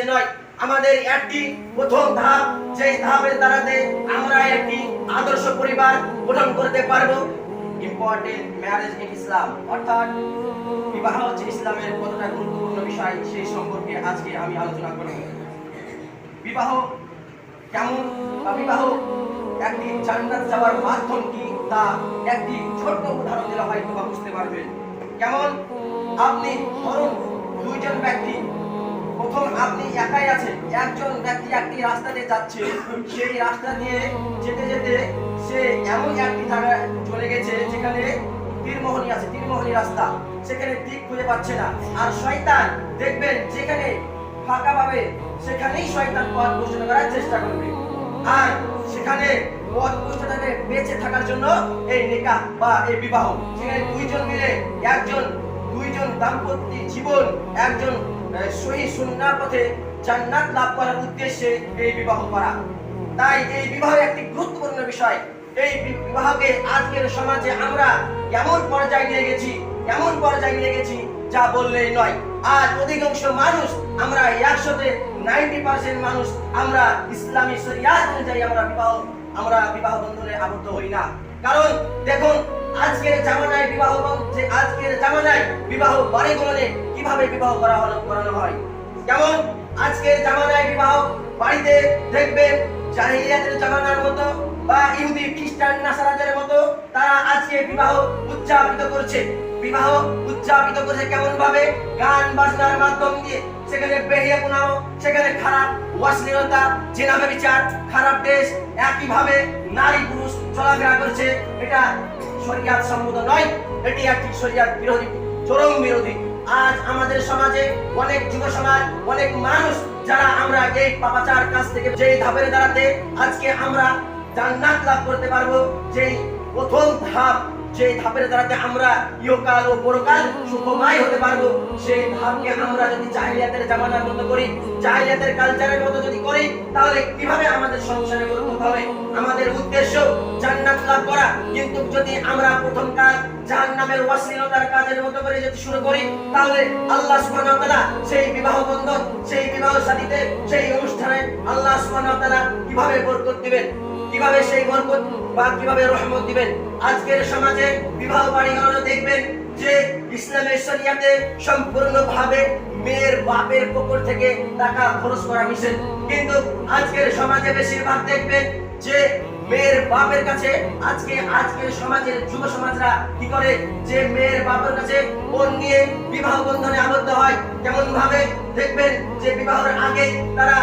করেছে নয়, আমাদের একটি প্রথম ধাপ যেই ধাপের দ্বারাতে আমরা একটি আদর্শ পরিবার গঠন করতে পারব। ইম্পর্টেন্ট ম্যারেজ ইন ইসলাম অর্থাৎ বিবাহ ইসলামের কতটা গুরুত্বপূর্ণ বিষয় সেই সম্পর্কে আজকে আমি আলোচনা করব। বিবাহ কেমন? বা বিবাহ একটি জান্নাত যাওয়ার মাধ্যম কি? তা একটি ছোট্ট উদাহরণ দিলে হয়তো বা বুঝতে পারবেন। কেমন? আপনি ধরুন দুইজন ব্যক্তি আছেন একজন ব্যক্তি একটি রাস্তা দিয়ে যাচ্ছে, সেই রাস্তা দিয়ে যেতে যেতে সে এমন একটি জায়গায় চলে গেছে যেখানে তীরমোহনী আছে, তীরমোহনী রাস্তা। সেখানে দিক খুঁজে পাচ্ছে না। আর শয়তান, দেখবেন যেখানে ফাঁকা সেখানেই শয়তান পথ ঘোষণা করার চেষ্টা করবে। আর সেখানে পথ ঘোষণাকে বেঁচে থাকার জন্য এই নিকাহ বা এই বিবাহ। সেখানে দুইজন মিলে একজন, দুইজন দাম্পত্য জীবন, একজন সহি সুন্নার পথে জান্নাত লাভ করার উদ্দেশ্যে এই বিবাহ করা। তাই এই বিবাহ একটি গুরুত্বপূর্ণ বিষয়। এই বিবাহকে আজকের সমাজে আমরা এমন পর্যায়ে নিয়ে গেছি, এমন পর্যায়ে নিয়ে গেছি যা বললেই নয়। আজ অধিকাংশ মানুষ আমরা একসাথে নাইনটি পার্সেন্ট মানুষ আমরা ইসলামী অনুযায়ী আমরা বিবাহ আমরা বিবাহ বন্ধনে আবদ্ধ হই না। কারণ দেখুন আজকের জামানায় বিবাহ যে আজকের জামানায় বিবাহ বাড়িগুলোনে কীভাবে বিবাহ করা হলো, করানো হয়? যেমন আজকের জামানায় বিবাহ বাড়িতে দেখবেন জাহিলিয়াতের জামানার মতো বা ইহুদি, খ্রিস্টান, নাসারাদের মতো তারা আজকে বিবাহ উদযাপিত করছে। বিবাহ উদযাপিত করছে কেমন ভাবে গান বাজনার মাধ্যম দিয়ে। সেখানে বেহিয়া গুনাহ সেখানে খারাপ অশ্লীলতা জেনাবে বিচার খারাপ দেশ, একইভাবে নারী পুরুষ চলাফেরা করছে। এটা শরিয়াত সম্মত নয়, এটি একটি শরিয়াত বিরোধী, চরম বিরোধী। আজ আমাদের সমাজে অনেক যুব সমাজ, অনেক মানুষ যারা আমরা এই পাপাচার কাছ থেকে যেই ধাপের দাঁড়াতে আজকে আমরা জান্নাত লাভ করতে পারব, যেই প্রথম ধাপ সেই ধাপের দ্বারাতে আমরা ইহকাল ও পরকাল সুখময় হতে পারব, সেই ধাপকে আমরা যদি জাহিলিয়াতের জামানার মতো করি, জাহিলিয়াতের কালচারের মতো যদি করি, তাহলে কীভাবে আমাদের সংসারে বরকত হবে? আমাদের উদ্দেশ্য জান্নাত লাভ করা। কিন্তু যদি আমরা প্রথম কাজ জাহান্নামের অশ্লীলতার কাজের মতো করে যদি শুরু করি, তাহলে আল্লাহ সুবহানাহু ওয়া তাআলা সেই বিবাহ বন্ধন, সেই বিবাহ শাদীতে সেই অনুষ্ঠানে আল্লাহ সুবহানাহু ওয়া তাআলা কীভাবে বরকত দিবেন? কীভাবে সেই বরকত বা কীভাবে রহমত দিবেন? আজকের সমাজে বিবাহ বাড়িগুলো দেখবেন যে ইসলামের শরিয়াতে সম্পূর্ণভাবে মেয়ের বাপের পক্ষ থেকে টাকা খরচ করা নিষেধ কিন্তু আজকের সমাজে বেশিরভাগ দেখবেন যে মেয়ের বাপের কাছে আজকে আজকের সমাজের যুব সমাজরা কি করে? যে মেয়ের বাপের কাছে বোন নিয়ে বিবাহ বন্ধনে আবদ্ধ হয়। কেমন ভাবে দেখবেন যে বিবাহের আগে তারা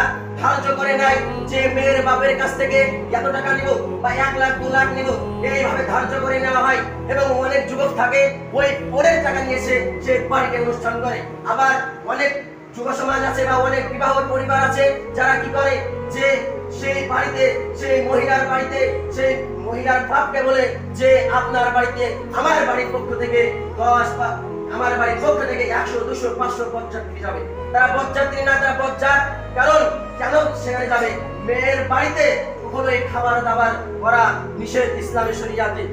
ধার্য করে নেয় যে মেয়ের বাপের কাছ থেকে এত টাকা নিব বা এক লাখ, দু লাখ নিব, এইভাবে ধার্য করে নেওয়া হয় এবং অনেক যুবক থাকে, ওই পরের টাকা নিয়ে সে বাড়িতে অনুষ্ঠান করে। আবার অনেক যুব সমাজ আছে বা অনেক বিবাহ পরিবার আছে, যারা কি করে যে সেই বাড়িতে, সেই মহিলার বাড়িতে, সেই মহিলার বাপকে বলে যে আপনার বাড়িতে, আমার বাড়ির পক্ষ থেকে দশ বা আমার বাড়ির পক্ষ থেকে একশো, দুশো, পাঁচশো বরযাত্রী যাবে। তারা বরযাত্রী না, তারা বরযাত কারণ কেন সেখানে যাবে? মেয়ের বাড়িতে কখনোই খাবার দাবার করা নিষেধ ইসলামের শরিয়াতে।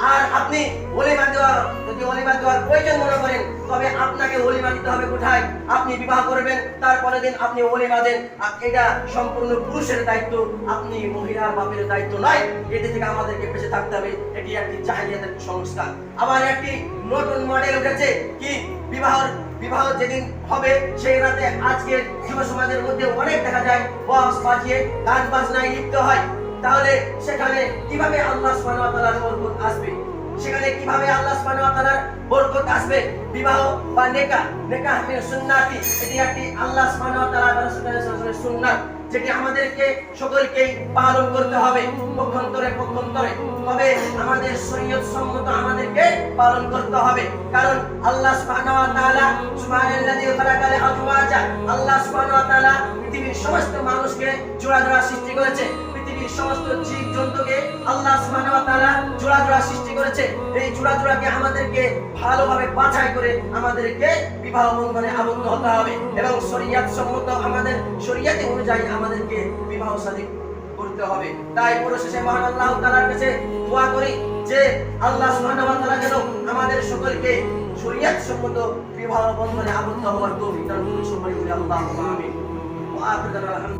আর আপনি ওলিমা দেওয়া যদি ওলিমা দেওয়ার প্রয়োজন মনে করেন, তবে আপনাকে ওলিমা দিতে হবে কোথায়? আপনি বিবাহ করবেন, তারপরের দিন আপনি ওলিমা দেন আর এটা সম্পূর্ণ পুরুষের দায়িত্ব, আপনি মহিলার বাপের দায়িত্ব নয়। এটি থেকে আমাদেরকে বেঁচে থাকতে হবে। এটি একটি জাহিলিয়াতের সংস্কার আবার একটি নতুন মডেল উঠেছে কি? বিবাহ বিবাহ যেদিন হবে, সেই রাতে আজকের যুব সমাজের মধ্যে অনেক দেখা যায়। বক্স বাজিয়ে গান বাজনায় লিপ্ত হয়। তাহলে সেখানে কীভাবে আল্লাহ সুবহানাহু ওয়া বরকত আসবে? সেখানে কীভাবে আল্লাহ সুবহানাহু ওয়া তাআলার বরকত আসবে? বিবাহ বা নেকাহ নেকাহ মিন সুন্নাতি, এটি একটি আল্লাহ সুবহানাহু ওয়া তাআলা রাসূলের সুন্নাত, যেটি আমাদেরকে সকলকেই পালন করতে হবে পক্ষান্তরে পক্ষান্তরে। তবে আমাদের শরীয়ত সম্মত আমাদেরকে পালন করতে হবে। কারণ আল্লাহ সুবহানাহু ওয়া তাআলা সুবহানাল্লাযী খালাকাল আজওয়াজা, আল্লাহ সুবহানাহু ওয়া তাআলা পৃথিবীর সমস্ত মানুষকে জোড়া জোড়া সৃষ্টি করেছে। পৃথিবীর সমস্ত জীব জন্তুকে আল্লাহ তাআলা জোড়া জোড়া সৃষ্টি করেছে। এই জোড়া জোড়াকে আমাদেরকে ভালোভাবে বাছাই করে আমাদেরকে বিবাহ বন্ধনে আবদ্ধ হতে হবে এবং শরীয়ত সম্মত আমাদের শরীয়তে অনুযায়ী আমাদেরকে বিবাহ শাদী করতে হবে। তাই পরিশেষে মহান আল্লাহ তাআলার কাছে দোয়া করি যে আল্লাহ সুবহানাহু যেন আমাদের সকলকে শরীয়ত সম্মত বিবাহ বন্ধনে আবদ্ধ হওয়ার তৌফিক দান করুন। আখির দাওয়ানা আলহামদুলিল্লাহ।